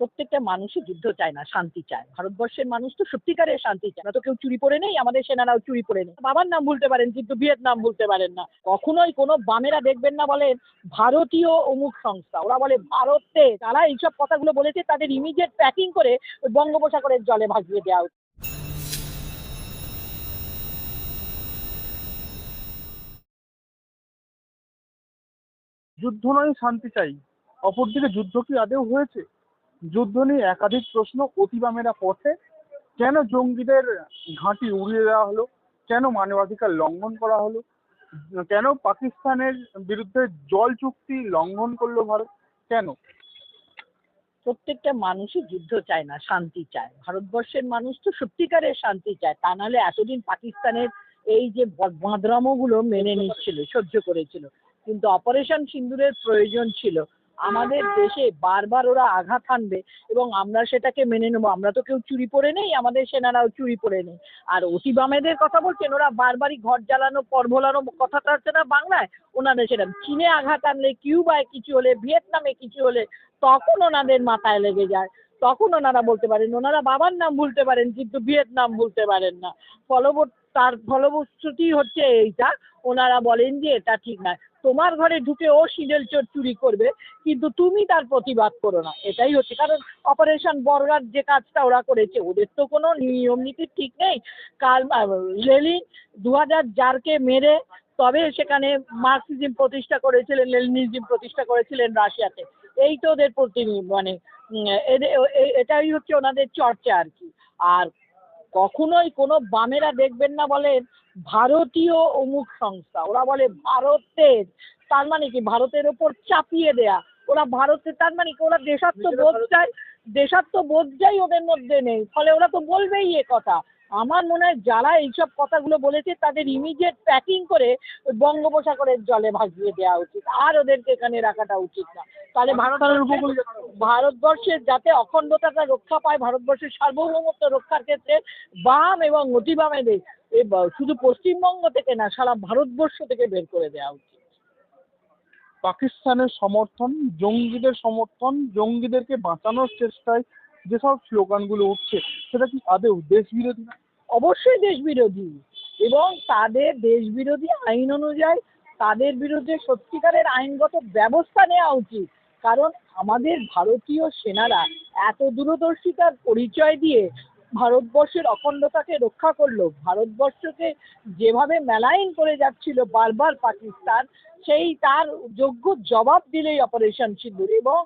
প্রত্যেকটা মানুষই যুদ্ধ চায় না, শান্তি চায়। ভারতবর্ষের মানুষ তো সত্যিকারের শান্তি চায়। না তো কেউ চুরি করে নেই, আমাদের সেনারাও চুরি করে নেই। বাবার নাম ভুলতে পারেন, কিন্তু বিয়ের নাম ভুলতে পারেন না। কখনোই কোনো বামেরা দেখবেন না বলেন, ভারতীয় অমুক সংস্থা। ওরা বলে ভারতে, তারা এইসব কথাগুলো বলেছে, তাদের ইমিডিয়েট প্যাকিং করে বঙ্গোপসাগরের জলে ভাসিয়ে দেওয়া উচিত। যুদ্ধ নয়, শান্তি চাই। অপরদিকে যুদ্ধ কি আদেও হয়েছে? যুদ্ধ নিয়ে একাধিক প্রশ্ন অতিবামেরা পথে কেন জঙ্গিদের ঘাঁটি উড়িয়ে দেওয়া হলো? কেন মানবাধিকার লঙ্ঘন করা হলো? কেন পাকিস্তানের বিরুদ্ধে জল চুক্তি লঙ্ঘন করল ভারত? কেন? প্রত্যেকটা মানুষই যুদ্ধ চায় না, শান্তি চায়। ভারতবর্ষের মানুষ তো সত্যিকারের শান্তি চায়। তা নাহলে এতদিন পাকিস্তানের এই যে বাঁদরামোগুলো মেনে নিচ্ছিল, সহ্য করেছিল। কিন্তু অপারেশন সিন্দুরের প্রয়োজন ছিল। আমাদের দেশে বারবার ওরা আঘাত হানবে এবং আমরা সেটাকে মেনে নেব। আমরা তো কেউ চুরি করে নেই, আমাদের সেনারাও চুরি করে নেই। আর অতি বামেদের কথা বলছেন, ওরা বারবারই ঘর জ্বালানো, পর ভোলানো কথাটা হচ্ছে না বাংলায়। ওনাদের সেটা চীনে আঘাত আনলে, কিউবায় কিছু হলে, ভিয়েতনামে কিছু হলে, তখন ওনাদের মাথায় লেগে যায়। তখন ওনারা বলতে পারেন, ওনারা বাবার নাম ভুলতে পারেন, কিন্তু ভিয়েতনাম ভুলতে পারেন না। ফলবত তার ফলবশ্রুতি হচ্ছে এইটা। ওনারা বলেন যে এটা ঠিক নয়। তোমার ঘরে ঢুকে ও সিডেল চোর চুরি করবে, কিন্তু তুমি তার প্রতিবাদ করো না। এটাই হচ্ছে। কারণ অপারেশন বর্গার যে কাজটা ওরা করেছে, ওদের তো কোনো নিয়ম নীতি ঠিক নেই। কাল লেলিন দু হাজার জারকে মেরে তবে সেখানে মার্কসিজম প্রতিষ্ঠা করেছিলেন লেনিনিজম প্রতিষ্ঠা করেছিলেন রাশিয়াতে। এই তো ওদের প্রতি মানে এটাই হচ্ছে ওনাদের চর্চা আর কি। আর কখনোই কোনো বামেরা দেখবেন না বলেন ভারতীয় অমুক সংস্থা। ওরা বলে ভারতের, তার মানে কি? ভারতের ওপর চাপিয়ে দেয়া। ওরা ভারতের তার মানে কি? ওরা দেশাত্মবোধটাই দেশাত্মবোধটাই ওদের মধ্যে নেই। ফলে ওরা তো বলবেই এ কথা। আমার মনে হয় যারা এইসব কথাগুলো বলেছে তাদের ইমিডিয়েট প্যাকিং করে বঙ্গোপসাগরের জলে ভাসিয়ে দেওয়া উচিত। আর ওদেরকে এখানে রাখাটা উচিত না। তাহলে ভারতের ভারতবর্ষের যাতে অখণ্ডতাটা রক্ষা পায় ভারতবর্ষের সার্বভৌমত্ব রক্ষার ক্ষেত্রে বাম এবং অতি বামেদের শুধু পশ্চিমবঙ্গ থেকে না সারা ভারতবর্ষ থেকে বের করে দেওয়া উচিত। পাকিস্তানের সমর্থন জঙ্গিদের সমর্থন জঙ্গিদেরকে বাঁচানোর চেষ্টায় যেসব স্লোগানগুলো উঠছে সেটা কি আদৌ দেশ বিরোধী না? অবশ্যই দেশ বিরোধী এবং তাদের দেশ বিরোধী আইন অনুযায়ী তাদের বিরুদ্ধে সত্যিকারের আইনগত ব্যবস্থা নেওয়া উচিত। কারণ আমাদের ভারতীয় সেনারা এত দূরদর্শিতার পরিচয় দিয়ে ভারতবর্ষের অখণ্ডতাকে রক্ষা করল। ভারতবর্ষকে যেভাবে মেলাইন করে যাচ্ছিল বারবার পাকিস্তান, সেই তার যোগ্য জবাব দিলেই অপারেশন সিন্দুর এবং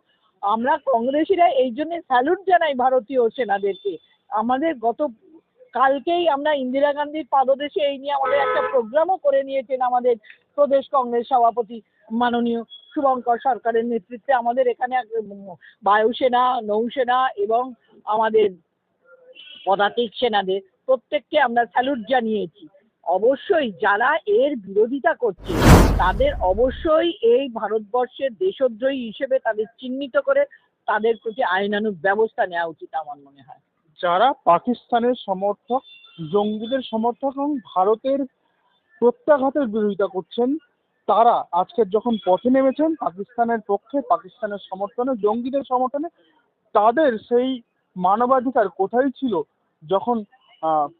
আমরা কংগ্রেসিরা এই জন্য স্যালুট জানাই ভারতীয় সেনাদেরকে। আমাদের গত কালকেই আমরা ইন্দিরা গান্ধীর পাদদেশে এই নিয়ে আমাদের একটা প্রোগ্রামও করে নিয়েছেন আমাদের প্রদেশ কংগ্রেস সভাপতি মাননীয় শুভঙ্কর সরকারের নেতৃত্বে। আমাদের এখানে বায়ুসেনা নৌসেনা এবং আমাদের পদাতিক সেনাদের প্রত্যেককে আমরা স্যালুট জানিয়েছি। অবশ্যই যারা এর বিরোধিতা করছে, তাদের অবশ্যই এই ভারতবর্ষের দেশদ্রোহী হিসেবে তাদের চিহ্নিত করে তাদের প্রতি আইনানুগ ব্যবস্থা নেওয়া উচিত আমার মনে হয়। যারা পাকিস্তানের সমর্থক, জঙ্গিদের সমর্থক এবং ভারতের প্রত্যাঘাতের বিরোধিতা করছেন, তারা আজকে যখন পথে নেমেছেন পাকিস্তানের পক্ষে, পাকিস্তানের সমর্থনে, জঙ্গিদের সমর্থনে, তাদের সেই মানবাধিকার কোথায় ছিল? যখন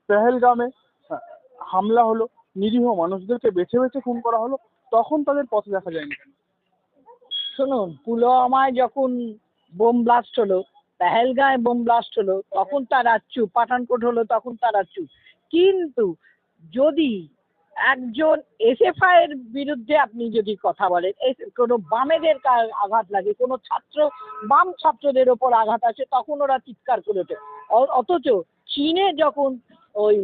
পেহেলগামে হামলা হলো, নিরীহ মানুষদেরকে বেছে বেছে খুন করা হলো, তখন তাদের পথে দেখা যায়নি শুনুন, পুলওয়ামায় যখন বোম ব্লাস্ট হলো পেহেলগাঁয় বোম ব্লাস্ট হলো, তখন তারা চুপ পাঠানকোট হলো, তখন তারা চুপ কিন্তু যদি একজন এসএফআই এর বিরুদ্ধে আপনি যদি কথা বলেন কোনো বামেদের আঘাত লাগে? কোনো ছাত্র, বাম ছাত্রদের ওপর আঘাত আসে তখন ওরা চিৎকার করে ওঠে। অথচ চীনে যখন ওই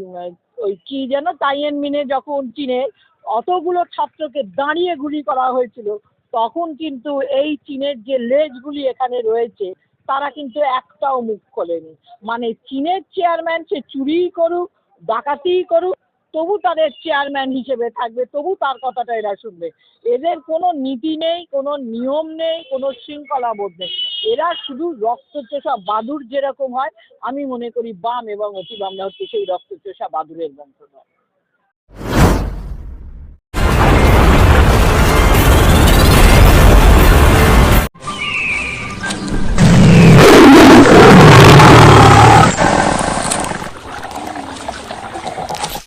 ওই কি যেন তাইয়েন মিনে যখন চীনে অতগুলো ছাত্রকে দাঁড়িয়ে গুলি করা হয়েছিল, তখন কিন্তু এই চীনের যে লেজগুলি এখানে রয়েছে তারা কিন্তু একটাও মুখ খোলেনি। মানে চীনের চেয়ারম্যান সে চুরিই করুক, ডাকাতিই করুক, তবু তাদের চেয়ারম্যান হিসেবে থাকবে, তবু তার কথাটা এরা শুনবে। এদের কোনো নীতি নেই, কোনো নিয়ম নেই, কোনো শৃঙ্খলাবোধ নেই। এরা শুধু রক্তচোষা বাদুর যেরকম হয়, আমি মনে করি বাম এবং অতি বামরা হচ্ছে সেই রক্তচোষা বাদুরের বংশধর।